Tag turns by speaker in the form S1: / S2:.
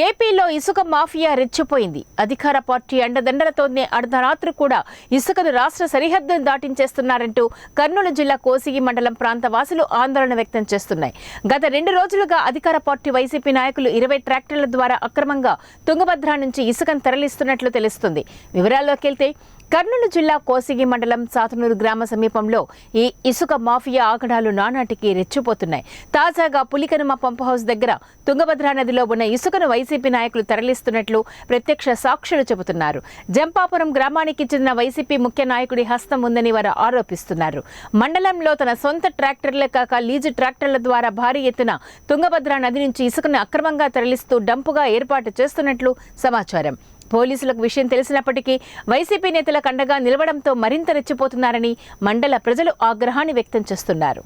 S1: ఏపీలో ఇసుక మాఫియా రెచ్చిపోయింది. అధికార పార్టీ అండదండలతోనే అర్ధరాత్రి కూడా ఇసుకను రాష్ట్ర సరిహద్దును దాటించేస్తున్నారంటూ కర్నూలు జిల్లా కోసిగి మండలం ప్రాంత వాసులు ఆందోళన వ్యక్తం చేస్తున్నాయి. గత రెండు రోజులుగా అధికార పార్టీ వైసీపీ నాయకులు ఇరవై ట్రాక్టర్ల ద్వారా అక్రమంగా తుంగభద్ర నుంచి ఇసుకను తరలిస్తున్నట్లు తెలుస్తుంది. వివరాల్లోకి వెళ్తే కర్నూలు జిల్లా కోసిగి మండలం సాతనూరు గ్రామ సమీపంలో ఈ ఇసుక మాఫియా ఆగడాలు నానాటికి రెచ్చిపోతున్నాయి. తాజాగా పులికనుమ పంప్ హౌస్ దగ్గర తుంగభద్రా నదిలో ఉన్న ఇసుకను వైసీపీ నాయకులు తరలిస్తున్నట్లు ప్రత్యక్ష సాక్షులు చెబుతున్నారు. జంపాపురం గ్రామానికి చెందిన వైసీపీ ముఖ్య నాయకుడి హస్తం ఉందని వారు ఆరోపిస్తున్నారు. మండలంలో తన సొంత ట్రాక్టర్లే కాక లీజు ట్రాక్టర్ల ద్వారా భారీ ఎత్తున తుంగభద్రా నది నుంచి ఇసుకను అక్రమంగా తరలిస్తూ డంపుగా ఏర్పాటు చేస్తున్నట్లు సమాచారం. పోలీసులకు విషయం తెలిసినప్పటికీ వైసీపీ నేతల కండగా నిలవడంతో మరింత రెచ్చిపోతున్నారని మండల ప్రజలు ఆగ్రహాన్ని వ్యక్తం చేస్తున్నారు.